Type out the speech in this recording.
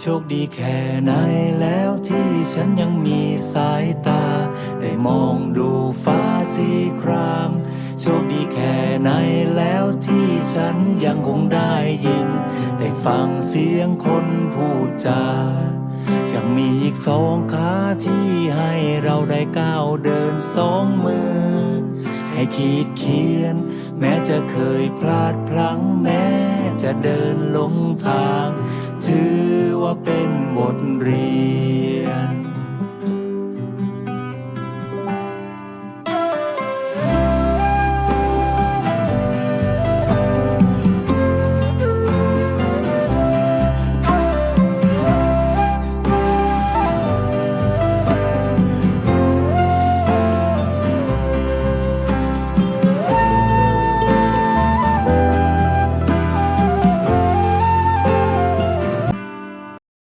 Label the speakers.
Speaker 1: โชคดีแค่ไหนแล้วที่ฉันยังมีสายตา ได้มองดูฟ้าสีคราม โชคดีแค่ไหนแล้วที่ฉันยังคงได้ยิน ได้ฟังเสียงคนพูดจายังมีอีกสองขาที่ให้เราได้ก้าวเดินสองมือ ให้ขีดเขียน แม้จะเคยพลาดพลั้งแม้จะเดินลงทาง เป็นบทเรียน